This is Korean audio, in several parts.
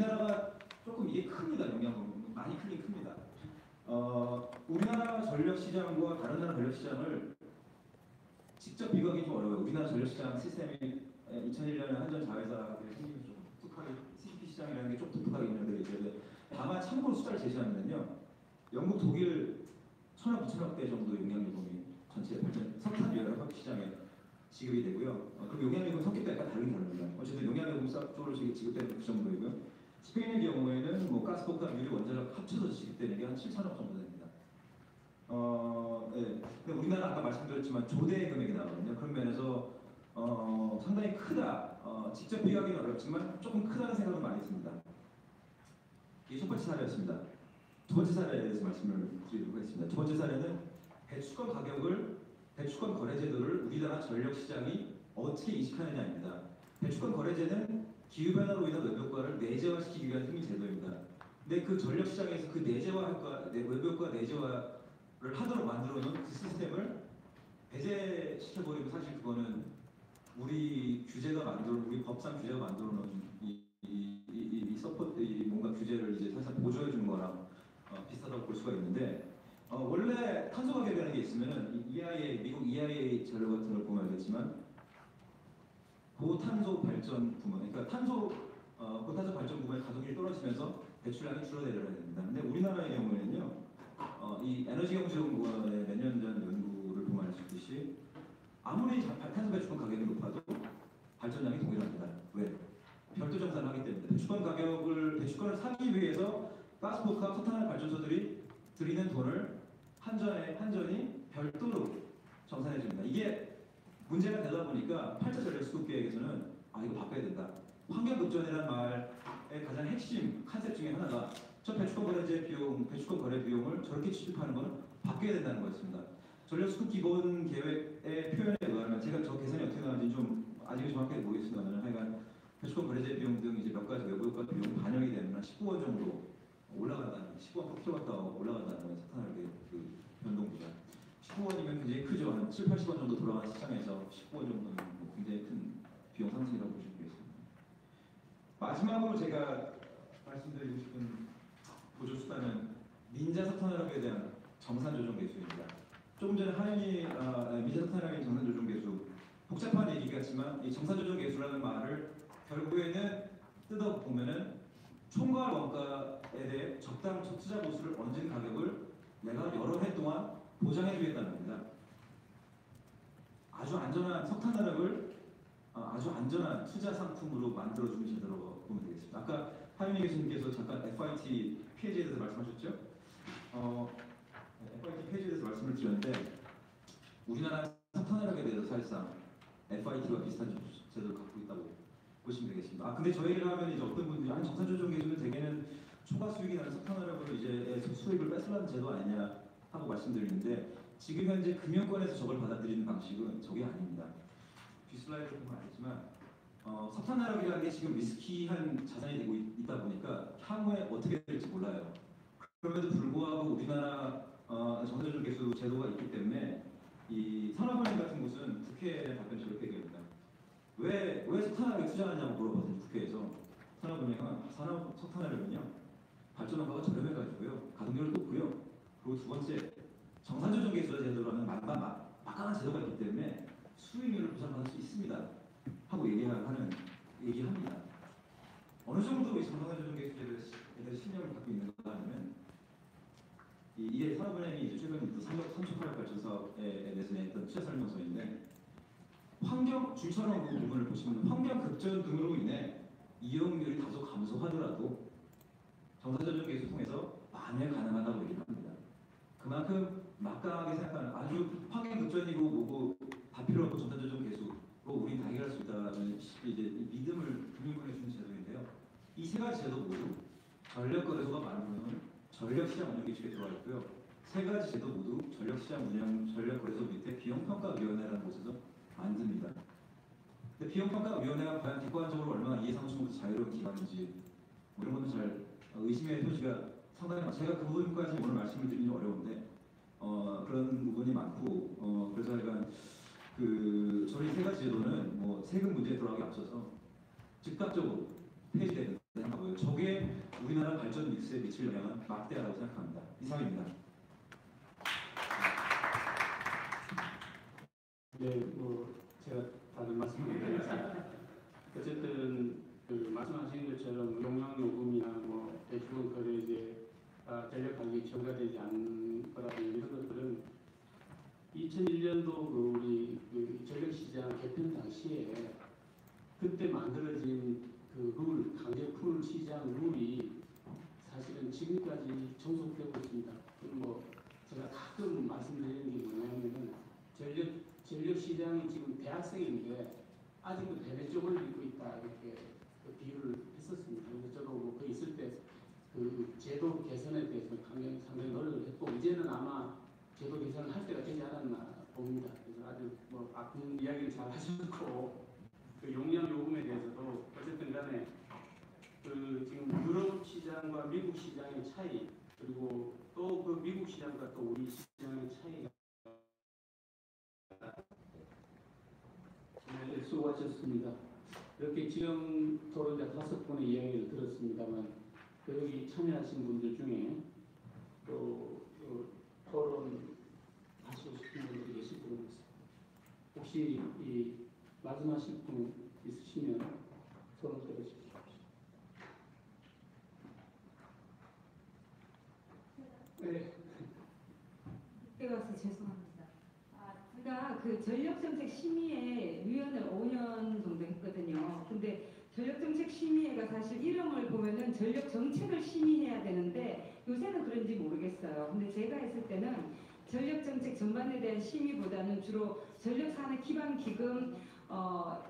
우리나라가 조금 이게 큽니다. 영향은 많이 크긴 큽니다. 어, 우리나라 전력 시장과 다른 나라 전력 시장을 직접 비교하기 좀 어려워요. 우리나라 전력 시장 시스템이 2001년에 한전 자회사들이 생기면서 좀 독특하게 CP 시장이라는 게 좀 독특하게 있는데 이제 다만 참고로 숫자를 제시하면요. 영국, 독일 천억, 부천억 대 정도 용량유동이 전체 발전 석탄 열화학 시장에 지급이 되고요. 어, 그리고 용량유동 성격도 약간 다르긴 다릅니다. 어쨌든 용량유동 쪽으로 지급되는 그 정도이고요. 스페인의 경우에는 뭐 가스폭탄, 유리, 원자력 합쳐서 지급되는 게 한 7천억 정도 됩니다. 어, 네. 근데 우리나라 아까 말씀드렸지만 조대의 금액이 나거든요. 그런 면에서 어, 상당히 크다. 어, 직접 비교하기는 어렵지만 조금 크다는 생각은 많이 듭니다. 이게 첫 번째 사례였습니다. 두 번째 사례에 대해서 말씀을 드리도록 하겠습니다. 두 번째 사례는 배추권 가격을 배추권 거래제도를 우리나라 전력 시장이 어떻게 인식하느냐입니다. 배추권 거래제는 기후 변화로 인한 외벽과를 내재화시키기 위한 힘인 제도입니다. 근데 그 전력 시장에서 그 내재화 효과, 내- 외벽과 내재화를 하도록 만들어 놓은 그 시스템을 배제시켜 버리면 사실 그거는 우리 규제가 만들어 우리 법상 규제가 만들어 놓은 이, 이, 이, 이, 이 서포트 이 뭔가 규제를 이제 사실 보조해 주는 거랑 어, 비슷하다고 볼 수가 있는데 어, 원래 탄소 가격이라는 게 있으면은 이 EIA 미국 EIA 자료 같은 걸 보면 알겠지만 고탄소 발전 부문 그러니까 탄소 어, 고탄소 발전 부문의 가동률이 떨어지면서 배출량이 줄어들어야 됩니다. 근데 우리나라의 경우에는요 어, 이 에너지 경제연구원의 몇 년 전 연구를 보면 알수 있듯이 아무리 자- 탄소 배출권 가격이 높아도 발전량이 동일합니다. 왜? 별도 정산을 하기 때문에 배출권 가격을 배출권을 사기 위해서 가스포카 석탄 발전소들이 들이는 돈을 한전에 한전이 별도로 정산해 줍니다. 이게 문제가 되다 보니까 8차 전력 수급 계획에서는 아 이거 바꿔야 된다. 환경 급전이라는 말의 가장 핵심 컨셉 중에 하나가 저 배출권 거래제 비용, 배출권 거래 비용을 저렇게 취급하는 거는 바뀌어야 된다는 거였습니다. 전력 수급 기본 계획의 표현에 의하면 제가 저 계산이 어떻게 나왔는지 좀 아직은 정확하게 모르겠습니다만 하여간 배출권 거래제 비용 등 이제 몇 가지 외부 효과 비용이 반영이 되는 한 19원 정도 올라간다는 19원 per 킬로와트 올라간다는 거예요. 석탄화력의 그 변동비가 19원이면 굉장히 크죠. 한 7, 80원 정도 돌아가는 시장에서 19원 정도는 뭐 굉장히 큰 비용 상승이라고 보시면 되겠습니다. 마지막으로 제가 말씀드리고 싶은 보조 수단은 민자 석탄화력에 대한 정산 조정 개수입니다. 조금 전에 하연이 아, 민자 석탄화력의 정산 조정 개수 복잡한 얘기 같지만 이 정산 조정 개수라는 말을 결국에는 뜯어 보면은 총괄 원가에 대해 적당 투자 보수를 얹은 가격을 내가 여러 해 동안 보장해 주겠다는 겁니다. 아주 안전한 석탄화력을 어, 아주 안전한 투자 상품으로 만들어주는 제도라고 보면 되겠습니다. 아까 하윤희 교수님께서 잠깐 FIT 폐지에 대해서 말씀하셨죠? 어, FIT 폐지에 대해서 말씀을 드렸는데 우리나라 석탄화력에 대해서 사실상 FIT와 비슷한 제도를 갖고 있다고 보시면 되겠습니다. 아 근데 저희를 하면 이제 어떤 분들이 아니 정산 조정 기준은 대개는 초과 수익이 나는 석탄화력으로 이제 수익을 뺏으려는 제도 아니냐 하고 말씀드리는데 지금 현재 금융권에서 저걸 받아들이는 방식은 저게 아닙니다. 뒤 슬라이드를 보면 알겠지만 어, 석탄화력이라는 게 지금 리스키한 자산이 되고 있, 다 보니까 향후에 어떻게 될지 몰라요. 그럼에도 불구하고 우리나라 어, 정산조정 개수 제도가 있기 때문에 이 산업은행 같은 곳은 국회에 답변이 저렇게 얘기합니다. 왜, 왜 석탄화력에 투자하냐고 물어봤더니 국회에서 산업은행은 산업 석탄화력은요 발전원가가 저렴해가지고요 가동률이 높고요 그리고 두 번째 정산조정 개수 제도라는 막, 막, 막강한 제도가 있기 때문에 수익률을 보장받을 수 있습니다 하고 얘기하는 얘기합니다. 어느 정도 이 정산조정 개수에 대해서 신념을 갖고 있는가 하면 이- 이게 산업은행이 이제 최근 그 삼척 삼척화력 발전 사업에 대해서 냈던 취재 설명서인데 환경 줄처럼 그 부분을 보시면 환경 급전 등으로 인해 이용률이 다소 감소하더라도 정산조정 개수 통해서 만회 가능하다고 얘기를 합니다. 그만큼 막강하게 생각하는 아주 환경 급전이고 뭐고 다 필요 없고 정산조정 개수로 우리 다 해결할 수 있다는 시- 이제 믿음을 금융권에 주는 제도인데요. 이 세 가지 제도 모두 전력 거래소가 만드는 전력 시장 운영 기준에 들어가 있고요. 세 가지 제도 모두 전력 시장 운영 전력 거래소 밑에 비용 평가 위원회라는 곳에서 만듭니다. 근데 비용 평가 위원회가 과연 객관적으로 얼마나 이해상충부터 자유로운 기관인지 뭐 이런 것도 잘 어, 의심의 소지가 상당히. 제가 그 부분까지 오늘 말씀을 드리기 좀 어려운데 어, 그런 부분이 많고 어, 그래서 약간 그 저희 세 가지 제도는 뭐 세금 문제에 들어가기 앞서서 즉각적으로 폐지되는 생각하고요. 저게 우리나라 발전 믹스에 미칠 영향은 막대하다고 생각합니다. 이상입니다. 네, 뭐 제가 다른 말씀을 드리겠습니다. 어쨌든 그 말씀하신 것처럼 용량 요금이나 뭐 대출은 거래 이제 아, 전력 가격이 전가되지 않은 거라든지 이런 것들은 2001년도 그 우리 그 전력 시장 개편 당시에 그때 만들어진 그 룰, 강제풀 시장 룰이 사실은 지금까지 종속되고 있습니다. 그뭐 제가 가끔 말씀드리는 게 뭐냐면은 전력 전력 시장이 지금 대학생인데 아직도 대대 쪽을 입고 있다 이렇게 그 비유를 했었습니다. 그래서 저도 뭐 그 있을 때 그 제도 개선에 대해서 상당히, 상당히 노력을 했고 이제는 아마 제도 개선을 할 때가 되지 않았나 봅니다. 그래서 아주 뭐 아픈 이야기를 잘 하셨고 그 용량 요금에 대해서도 어쨌든 간에 그 지금 유럽 시장과 미국 시장의 차이 그리고 또 그 미국 시장과 또 우리 시장의 차이가 네, 수고하셨습니다. 이렇게 지금 토론자 다섯 분의 이야기를 들었습니다만 그 여기 참여하신 분들 중에 또 어, 토론 하시고 싶은 분들이 계실 분 혹시 이 말씀하실 분 있으시면 손을 들어주십시오. 네. 늦게 와서 죄송합니다. 아, 제가 그 전력정책 심의회 위원을 5년 정도 했거든요. 근데 전력정책 심의회가 사실 이름을 보면은 전력정책을 심의해야 되는데 요새는 그런지 모르겠어요. 근데 제가 했을 때는 전력정책 전반에 대한 심의보다는 주로 전력산업 기반 기금 어,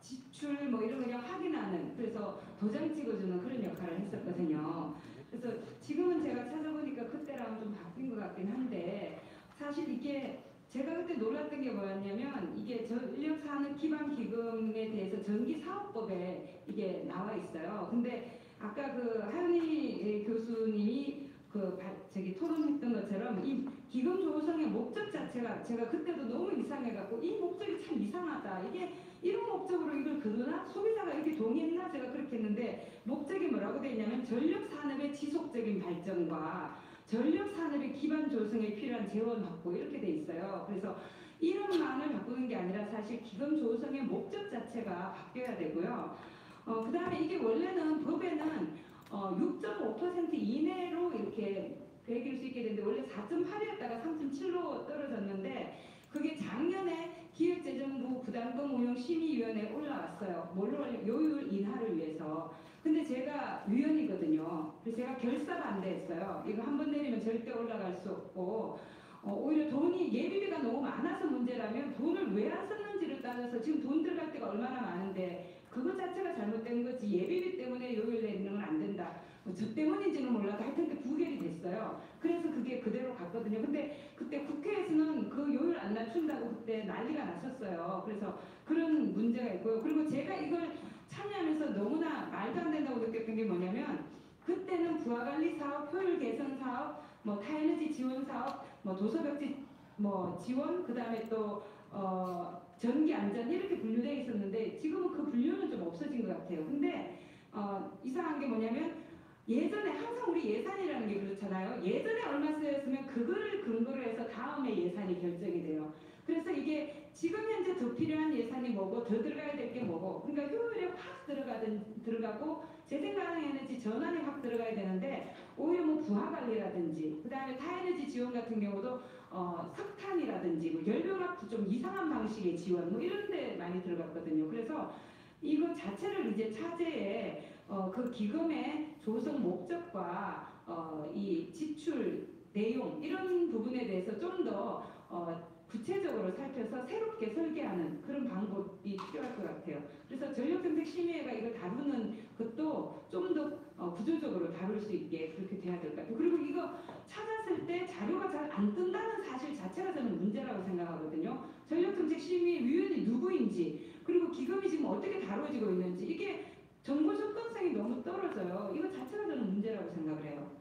지출 뭐 이런 거 그냥 확인하는 그래서 도장 찍어주는 그런 역할을 했었거든요. 그래서 지금은 제가 찾아보니까 그때랑 좀 바뀐 것 같긴 한데 사실 이게 제가 그때 놀랐던 게 뭐였냐면 이게 전력 산업 기반 기금에 대해서 전기 사업법에 이게 나와 있어요. 근데 아까 그 하윤희 교수님이 그 바- 저기 토론했던 것처럼 이 기금 조성의 목적 자체가 제가 그때도 너무 이상해갖고 이 목적이 참 이상하다. 이게 이런 목적으로 이걸 그러나 소비자가 이렇게 동의했나 제가 그렇게 했는데 목적이 뭐라고 돼 있냐면 전력 산업의 지속적인 발전과 전력 산업의 기반 조성에 필요한 재원 확보 이렇게 돼 있어요. 그래서 이름만을 바꾸는 게 아니라 사실 기금 조성의 목적 자체가 바뀌어야 되고요. 어, 그 다음에 이게 원래는 법에는 어, 6.5% 이내로 이렇게 배길 수 있게 되는데 원래 4.8이었다가 3.7로 떨어졌는데 그게 작년에 기획재정부 부담금 운용 심의위원회에 올라왔어요. 뭘로? 요율 인하를 위해서. 근데 제가 위원이거든요. 그래서 제가 결사 반대했어요. 이거 한 번 내리면 절대 올라갈 수 없고 어, 오히려 돈이 예비비가 너무 많아서 문제라면 돈을 왜 안 썼는지를 따져서 지금 돈 들어갈 때가 얼마나 많은데 그것 자체가 잘못된 거지 예비비 때문에 요율 내리는 건 안 된다. 뭐 저 때문인지는 몰라도 하여튼 그 부결이 됐어요. 그래서 그게 그대로 갔거든요. 근데 그때 국회에서는 그 요율 안 낮춘다고 그때 난리가 났었어요. 그래서 그런 문제가 있고요. 그리고 제가 이걸 참여하면서 너무나 말도 안 된다고 느꼈던 게 뭐냐면 그때는 부하관리 사업, 효율 개선 사업, 뭐 타에너지 지원 사업, 뭐 도서벽지 뭐 지원, 그 다음에 또 어, 전기 안전 이렇게 분류되어 있었는데 지금은 그 분류는 좀 없어진 것 같아요. 근데 어, 이상한 게 뭐냐면 예전에 항상 우리 예산이라는 게 그렇잖아요. 예전에 얼마 쓰였으면 그거를 근거로 해서 다음에 예산이 결정이 돼요. 그래서 이게 지금 현재 더 필요한 예산이 뭐고 더 들어가야 될 게 뭐고 그러니까 효율에 확 들어가든 들어가고 재생 가능 에너지 전환에 확 들어가야 되는데 오히려 뭐 부하 관리라든지 그다음에 타에너지 지원 같은 경우도 어, 석탄이라든지 뭐 열병합 좀 이상한 방식의 지원 뭐 이런 데 많이 들어갔거든요. 그래서 이거 자체를 이제 차제에 어, 그 기금의 조성 목적과 어, 이 지출 내용 이런 부분에 대해서 좀더 어, 구체적으로 살펴서 새롭게 설계하는 그런 방법이 필요할 것 같아요. 그래서 전력정책 심의회가 이걸 다루는 것도 좀더 어, 구조적으로 다룰 수 있게 그렇게 돼야 될 것 같아요. 그리고 이거 찾았을 때 자료가 잘 안 뜬다는 사실 자체가 저는 문제라고 생각하거든요. 전력정책 심의 위원이 누구인지 그리고 기금이 지금 어떻게 다뤄지고 있는지 이게 정보 접근성이 너무 떨어져요. 이거 자체가 저는 문제라고 생각을 해요.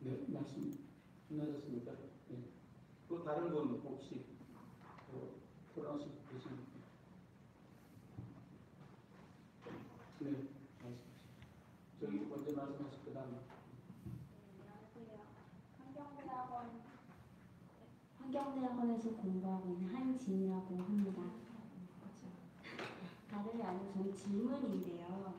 네, 말씀 끝나셨습니까? 네. 또 다른 분 혹시 분 계십니까? 네, 말씀하십시오. 말씀하시고 그다음 안녕하세요. 환경대학원 환경대학원에서 공부하고 있는 한진이라고 합니다. 다름이 아니고 저는 질문인데요.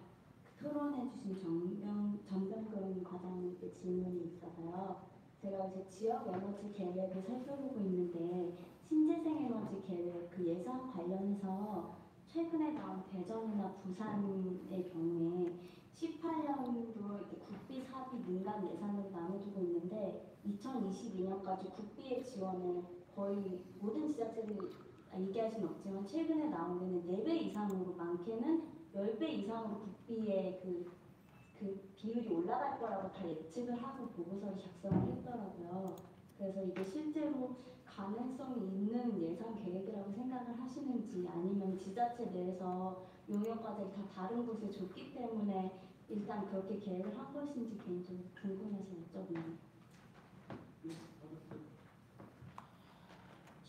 토론해주신 정병 정병근 과장님께 질문이 있어서요. 제가 이제 지역 에너지 계획을 살펴보고 있는데 신재생 에너지 계획 그 예산 관련해서 최근에 나온 대전이나 부산의 경우에 18년도 이렇게 국비 사비 민간 예산으로 나눠주고 있는데 2022년까지 국비의 지원을 거의 모든 지자체들이 얘기할 수는 없지만 최근에 나온 데는 4배 이상으로 많게는 10배 이상으로 국비의 그, 그 비율이 올라갈 거라고 다 예측을 하고 보고서를 작성을 했더라고요. 그래서 이게 실제로 가능성이 있는 예산 계획이라고 생각을 하시는지 아니면 지자체 내에서 용역과제를 다 다른 곳에 줬기 때문에 일단 그렇게 계획을 한 것인지 개인적으로 궁금해서 여쭤봅니다.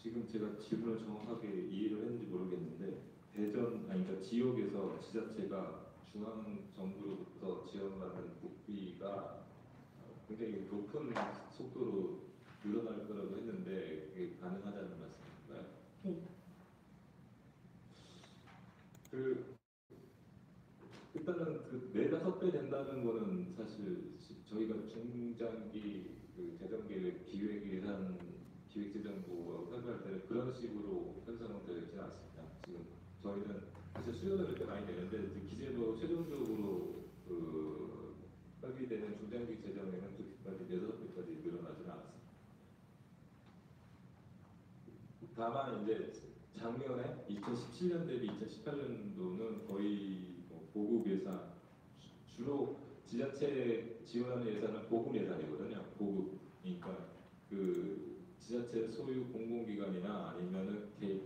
지금 제가 질문을 정확하게 이해를 했는지 모르겠는데 대전 아니 그러니까 지역에서 지자체가 중앙 정부로부터 지원받는 국비가 굉장히 높은 속도로 늘어날 거라고 했는데 그게 가능하다는 말씀인가요? 네. 그 일단은 그 네다섯 배 된다는 거는 사실 지- 저희가 중장기 그 재정 계획 기획 예산 기획재정부하고 협의할 때는 그런 식으로 있지는 않습니다. 지금 저희는 사실 이렇게 많이 되는데 기재부 최종적으로 그 협의되는 중장기 재정에는 그렇게까지 네다섯 배까지 늘어나지는 않았습니다. 다만 이제 작년에 2017년 대비 2018년도는 거의 뭐 보급 예산 주- 주로 지자체 지원하는 예산은 보급 예산이거든요. 보급이니까 그 지자체 소유 공공기관이나 아니면은 개-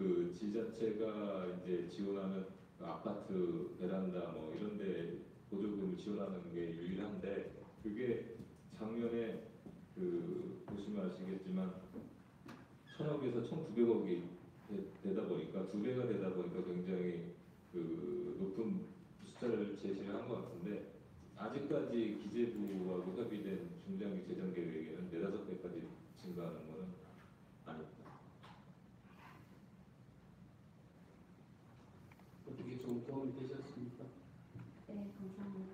그 지자체가 이제 지원하는 그 아파트 베란다 뭐 이런데 보조금을 지원하는 게 유일한데 그게 작년에 그 보시면 아시겠지만 천억에서 천구백억이 되다 보니까 두 배가 되다 보니까 굉장히 그 높은 숫자를 제시를 한 것 같은데 아직까지 기재부하고 협의된 중장기 재정 계획에는 네다섯 배까지 증가하는 것은 아닙니다. 어떻게 좀 도움이 되셨습니까? 네, 감사합니다.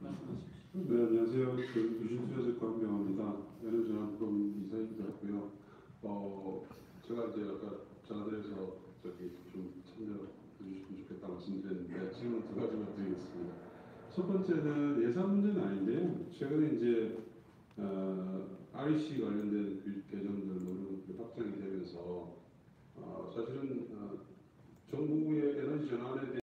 말씀하십시오. 네, 안녕하세요. 그 유신수여서 관명합니다. 연예전환법 이사이기도 하고요. 어, 제가 이제 아까 전화드려서 저기 좀 참여해 주시면 좋겠다 말씀드렸는데 질문 두 가지만 드리겠습니다. 첫 번째는 예산 문제는 아닌데요. 최근에 이제 어, REC 관련된 규- 개정들로 확장이 되면서 어, 사실은 어, 정부의 에너지 전환에 대한